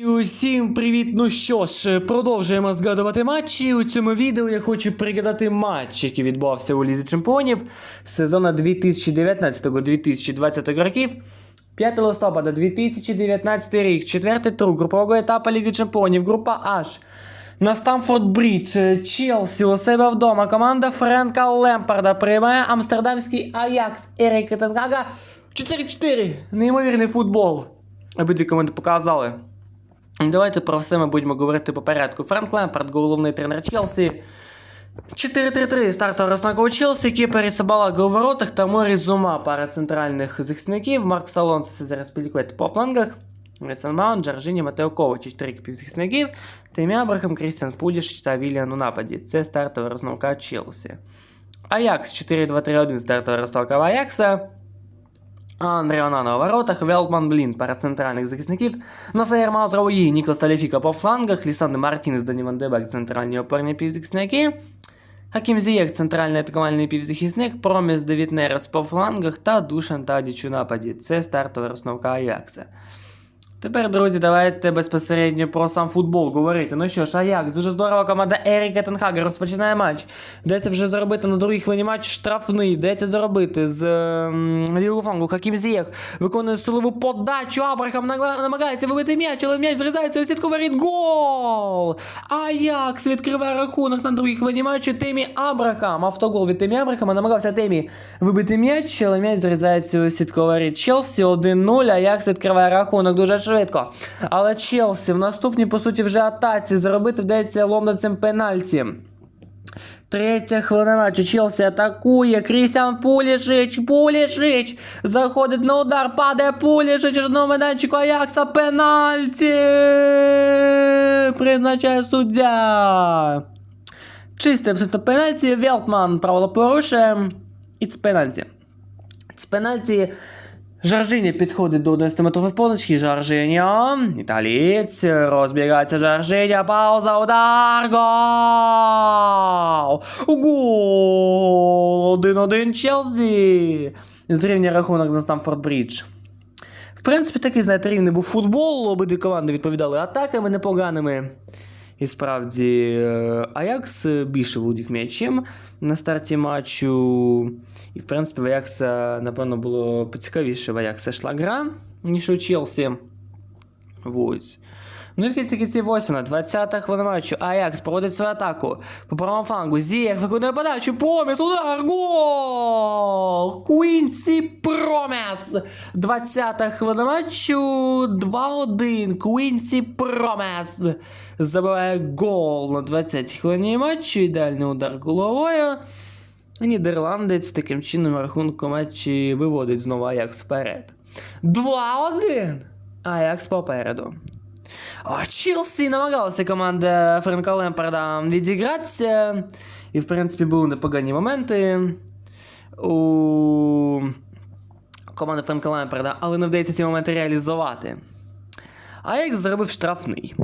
І Усім привіт! Ну що ж, продовжуємо згадувати матчі. У цьому відео я хочу пригадати матч, який відбувався у Лізі Чемпіонів сезону 2019-2020 років. 5 листопада 2019 рік, четвертий тур групового етапу Ліги Чемпіонів, група H. На Стамфорд Брідж, Челсі у себе вдома. Команда Френка Лемпарда приймає амстердамський Аякс Еріка Тенхага 4-4. Неймовірний футбол. Обидві команди показали. Давайте про все ми будемо говорити по порядку. Френк Лемпард, головний тренер Челсі. 4-3-3 стартова розстановка у Челсі, Кіпер Сабалага у воротах та Морі Зума, пара центральних захисників, Маркус Алонсо, Сезар Спіліквет по флангах, Мейсон Маунт, Джорджині, Матео Ковач, чотири півзахисників, Тимі Абрахам, Крістіан Пуліш та Вільян у нападі. Це стартова розстановка Челсі. Аякс 4-2-3-1 стартова розстановка в Аякса. Андрій Онана воротах, Велтман Блін, пара центральних захисників, Насаєр Мазрауї, Ніклас Таліфіка по флангах, Лісандр Мартінес, Доні Ван Дебек, центральні опорні півзахисники, Хакім Зієк, центральний атакувальний півзахисник, Проміс Девід Нерес по флангах та Душан Тадіч у нападі. Це стартова розновка Аякса. Тепер, друзі, давайте безпосередньо про сам футбол говорити. Ну що ж, Аякс, дуже здорова команда Еріка Тенхага розпочинає матч. Вдається вже заробити на другій хвилині матч штрафний. Вдається заробити з ем, лівого флангу. Хакім Зієх виконує силову подачу. Абрахам намагається вибити м'яч, але м'яч зрізається у сітку воріт. Гол! Аякс відкриває рахунок на другій хвилині матчу. Темі Абрахам. Автогол від Темі Абрахама. Намагався Темі вибити м'яч, але м'яч зрізається у сітку воріт. Челсі 1-0. Аякс відкриває рахунок дуже швидко. Але Челсі в наступній, по суті, вже атаці заробити вдається лондонцям пенальті. Третя хвилина матчу. Челсі атакує. Крістіан Пулішич. Пулішич. Заходить на удар. Падає Пулішич. Одного майданчику Аякса. Пенальті. Призначає суддя. Чисте абсолютно пенальті. Велтман правило порушує. І це пенальті. Це пенальті. Жаржиня підходить до 11-метрової позначки. Жаржиня. Італієць. Розбігається Жаржиня. Пауза. Удар. Гол! Гол! 1-1 Челсі. Зрівня рахунок за Стамфорд Брідж. В принципі, такий, знаєте, рівний був футбол. Обидві команди відповідали атаками непоганими. І справді, е, Аякс більше володів м'ячем на старті матчу. І, в принципі, в Аякса, напевно, було поцікавіше в Аякса йшла ніж у Челсі. Ось. Ну і в кінці кінці Восіна, 20-та хвилина. Аякс проводить свою атаку. По правому флангу. Зієх виконує подачу. Проміс, удар, гол! Куінсі Промес! 20-та хвилина матчу. 2-1. Куінсі Промес. Забиває гол на 20-й хвилині матчу. Ідеальний удар головою. Нідерландець таким чином рахунку матчі виводить знову Аякс вперед. 2-1. Аякс попереду. Челси Челсі намагалася команда Френка Лемпарда відігратися. І, в принципі, були непогані моменти у команди Френка Лемпарда, але не вдається ці моменти реалізувати. Аякс зробив штрафний.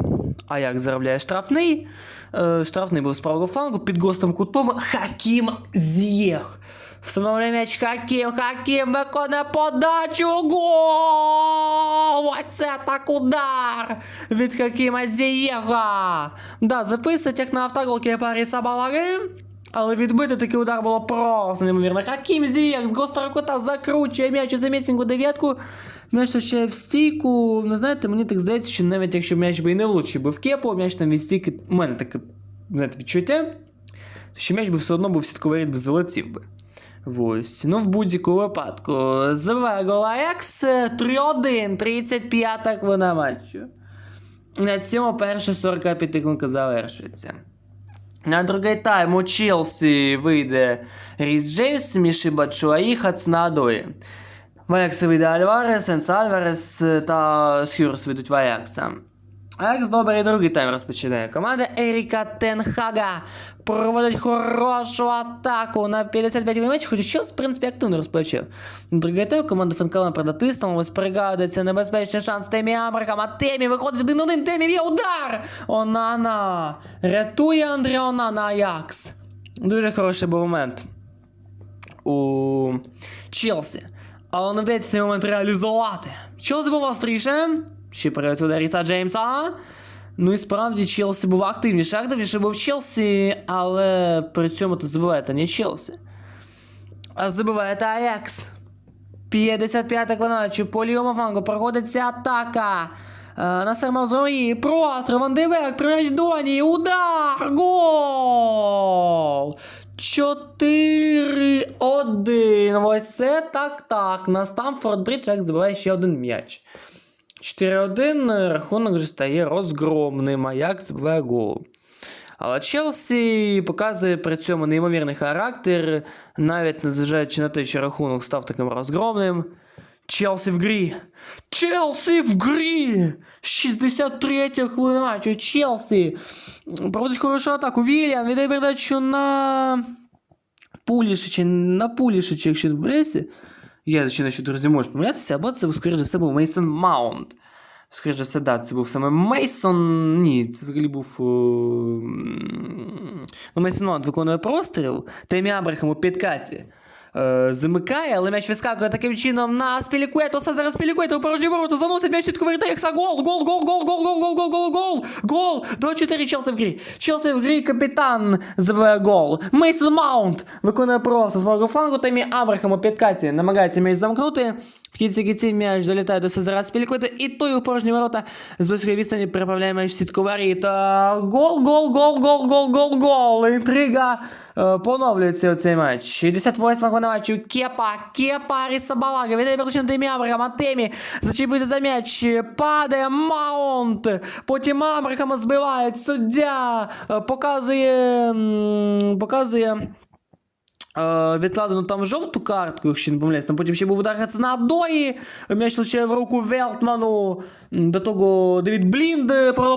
Аякс заробляє штрафний. Е, штрафний був з правого флангу під гостом кутом Хакім Зєх. Встановлює м'яч Хакім, Хакім виконує подачу. Гол! Оце так удар від Хакіма Зієга. Да, записують як на автоголки Паріса Сабалаги. Але відбити такий удар було просто неймовірно. Хакім Зієх з гострого кута закручує м'яч у самісіньку дев'ятку. М'яч точає в стійку. Ну знаєте, мені так здається, що навіть якщо м'яч би і не влучив би в кепу, м'яч там від стійки. У мене таке знаєте, відчуття, що м'яч би все одно був сітковий би залетів би. Ось. Ну, в будь-якому випадку. Забиває гол Аякс 3-1, 35 хвилина матчу. На цьому перша 45 хвилинка завершується. На другий тайм у Челсі вийде Ріс Джеймс, Міші Бачуаї, Хацнадої. В Аякса вийде Альварес, Енс Альварес та Схюрс вийдуть в Аякса. Аякс добрий другий тайм розпочинає. Команда Еріка Тенхага проводить хорошу атаку на 55 матч, хоча Челсі, в принципі, активно розпочав. Другий тайм команда Фенкалена Фенкален придатиснулась, пригадується небезпечний шанс Темі Абрахама. Темі виходить 1-1, Темі є удар! Онана! Рятує Андрій Онана Аякс. Дуже хороший був момент у Челсі. Але не вдається цей момент реалізувати. Челсі був остріше. Ще прилетів до Ріса Джеймса. Ну і справді Челсі був активніше. Активніше був Челсі, але при цьому ти забуваєте не Челсі. А забуваєте Аякс. 55 квадратів по лівому флангу проходиться атака. Е, На Сермазорі, простріл, Ван де Бек, пряч Доні, удар, гол! 4-1. Ось це так-так. На Стамфорд Бридж, як забиває ще один м'яч. 4-1, рахунок вже стає розгромним, а як забиває гол. Але Челсі показує при цьому неймовірний характер, навіть незважаючи на те, що рахунок став таким розгромним. Челсі в грі. Челсі в грі! 63 хвилина матчу. Челсі проводить хорошу атаку. Вільян віддає передачу на Пулішича, на Пулішича, якщо не помиляюся. Я ще що друзі можуть помилятися, або це, скоріш за все, був Мейсон Маунт. Скоріше за все, да, це був саме Мейсон. Ні, це взагалі був. е, Ну, Мейсон Маунт виконує простріл. Темі Абрахам у підкаті. Е, замикає, але м'яч вискакує таким чином на Спілікуетоса. Зараз Спілікуета у порожні ворота заносить м'яч чітко вертається. Гол, гол, гол, гол, гол, гол, гол, гол, гол, гол, гол. 2-4 Челсі в грі. Челсі в грі капітан забиває гол. Мейсон Маунт виконує просто з правого флангу. Темі Абрахам у підкаті намагається м'яч замкнути. В кінці кінці м'яч долітає до Сезара Спілікуета і той у порожні ворота з близької відстані переправляє м'яч в сітку воріт. Гол, гол, гол, гол, гол, гол, гол. Інтрига е, поновлюється у цей матч. 68 хвилина матчу. Кепа, Кепа, Рісабалага. Віддає передачу на Темі Абрахама. Темі зачепився за м'яч. Падає Маунт. Потім Абрахама збивають. Суддя е, показує... показує... Е, відкладено там жовту картку, якщо не помиляюсь. Там потім ще був удар Хацанадої, м'яч лише в руку Велтману. До того Девід Блінд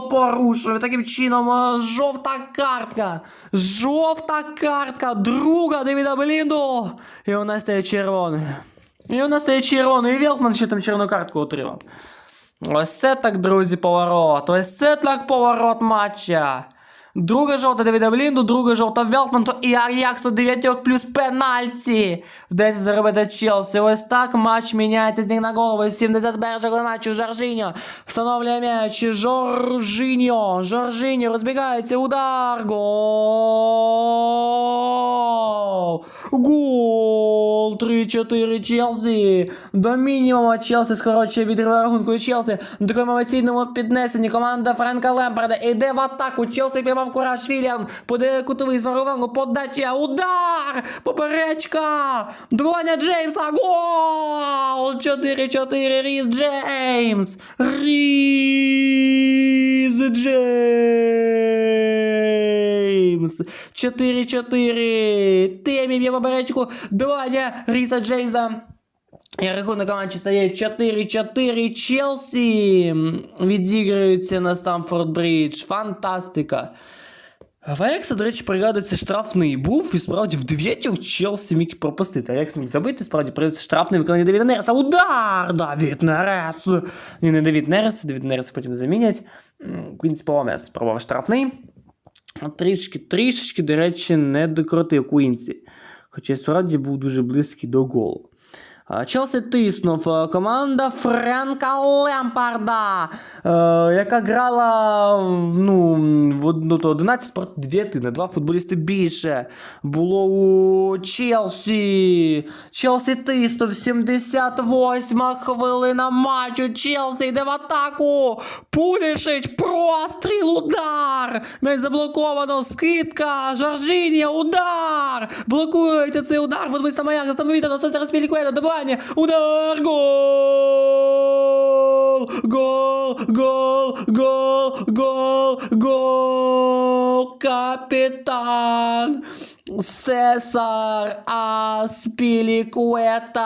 порушив. Таким чином, е, жовта картка. Жовта картка друга Девіда Блінду. І вона стає червоною. І вона стає червоною. І Велтман ще там червону картку отримав. Ось це так, друзі, поворот. Ось це так поворот матча. Друга жовта Давіда Блінду, друга жовта Велтманту і Аяксу 9 плюс пенальті. Вдається заробити Челсі. Ось так матч міняється з ніг на голову. 71 матчу Жоржиньо встановлює м'яч. Жоржиньо. Жоржиньо розбігається. Удар. Гол. Гол. 3-4 Челсі. До мінімуму Челсі скорочує відриває рахунку Челсі. На такому емоційному піднесенні команда Френка Лемпарда йде в атаку. Челсі піймав кураж Вільям. Подає. Подача. Удар. Поперечка. Добування Джеймса. Гол. 4-4 Різ Джеймс. Різ Джеймс. 4-4. Темі б'є поперечку. Добування Різа Джеймса. Рахунок команді стає 4-4 Челсі. Відігрується на Стамфорд Бридж. Фантастика. В Аякса, до речі, пригадується, штрафний був, і справді в дев'ятьох Челсі міг пропустити. Аякс міг забити, справді прийдеться штрафний виконання Девіда Нереса. Удар! Давід Нерес! Ні, не Девід Нерес, Девід Нерес потім замінять. Квінс Паламес спробував штрафний. Трішки, трішечки, до речі, не докрутив Куінсі. Хоча справді був дуже близький до голу. Челсі тиснув е, команда Френка Лемпарда, е, яка грала ну, в одну то 11 проти 9, на два футболісти більше. Було у Челсі. Челсі тиснув 78 хвилина матчу. Челсі йде в атаку. Пулішич, простріл, удар. М'яч заблоковано, скидка, Жоржинія, удар. Блокується цей удар. Футболіста Маяк, самовіта на зараз Пілікуета, добивання. Удар, гол! Гол, гол, гол, гол, гол! Капітан! Сесар Аспілікуета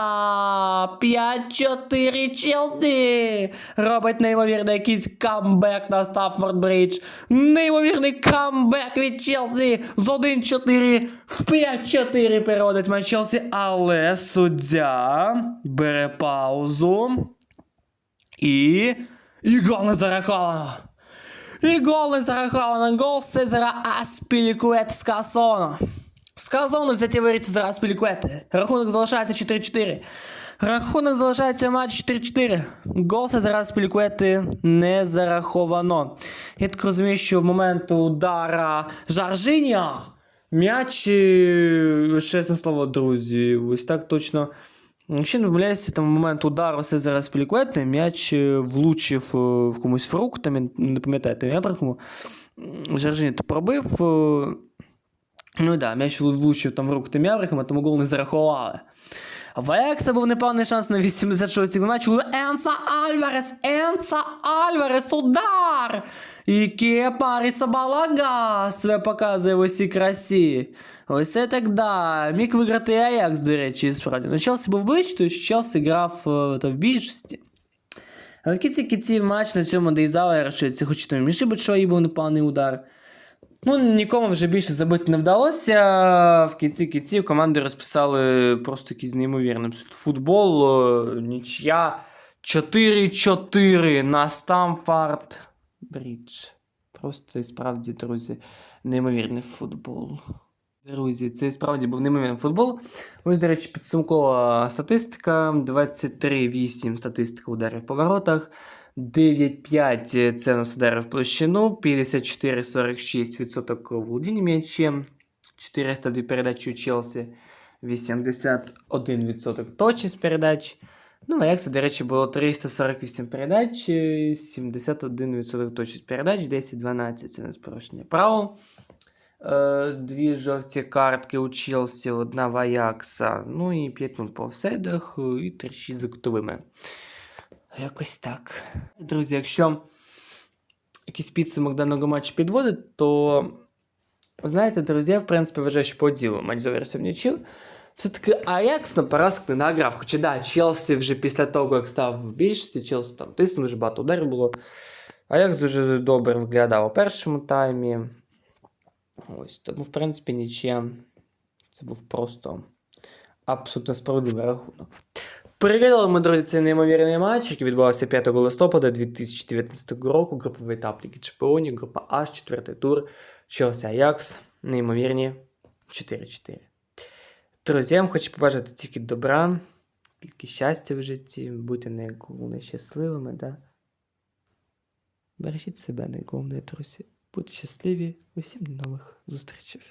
5-4 Челсі робить неймовірний якийсь камбек на Стаффорд Бридж. Неймовірний камбек від Челсі з 1-4 в 5-4 переводить матч Челсі, але суддя бере паузу і. І гол не зараховано. І гол не зараховано. Гол Сезара Аспілікует скасовано. Сказано взяті виріться зараз Пілікуети. Рахунок залишається 4-4. Рахунок залишається у матчі 4-4. Голса зараз Пілікуети не зараховано. Я так розумію, що в момент удара Жаржиня м'яч, чесне слово, друзі, ось так точно. Якщо не помиляюся, там в момент удару все зараз Пілікуети, м'яч е, влучив е, в комусь фруктом, я не пам'ятаю, я прикому. Жаржиня пробив. Ну да, м'яч влучив там в руку Тем'яврихама, тому гол не зарахували. В Аякса був непевний шанс на 86-й матч. Енса Альварес! Енса Альварес! Удар! І Кепа Рісабалага себе показує в усій красі. Ось це так да. Міг виграти Аякс, до речі, справді. Ну, Челсі був ближче, то Челсі грав е, та в більшості. Але кінці кінців матч на цьому доїзали, я рахую, хоч там між що і був непоганий удар. Ну, нікому вже більше забити не вдалося. В кінці кінців команди розписали просто якийсь неймовірний футбол. е, Нічия 4-4 на Стамфорд Брідж. Просто і справді, друзі, неймовірний футбол. Друзі, це і справді був неймовірний футбол. Ось, до речі, підсумкова статистика: 23-8 статистика ударів по воротах. 9-5 це у нас удари в площину, 54-46% володіння м'ячем, 402 передачі у Челсі, 81% точність передач. Ну, а як це, до речі, було 348 передач, е, 71% точність передач, 10-12 це не порушення правил. Е, Дві жовті картки у Челсі, одна в Аякса, ну і 5-0 по офсайдах, і 3-6 за кутовими. Якось так. Друзі, якщо якийсь підсумок даного матчу підводить, то знаєте, друзі, я в принципі вважаю, що по ділу матч завершився в нічів. Все-таки Аякс на поразку не награв. Хоча да, Челсі вже після того, як став в більшості, Челсі там тиснув, дуже багато ударів було. Аякс дуже добре виглядав у першому таймі. Ось, тому, в принципі, нічия. Це був просто абсолютно справедливий рахунок. Переглядали ми, друзі, цей неймовірний матч, який відбувався 5 листопада 2019 року. Груповий етап Ліги Чемпіонів, група H, четвертий тур, Челсі Аякс, неймовірні 4-4. Друзі, хочу побажати тільки добра, тільки щастя в житті, будьте найголовніше щасливими, да? Бережіть себе найголовніше, друзі. Будьте щасливі, усім до нових зустрічей.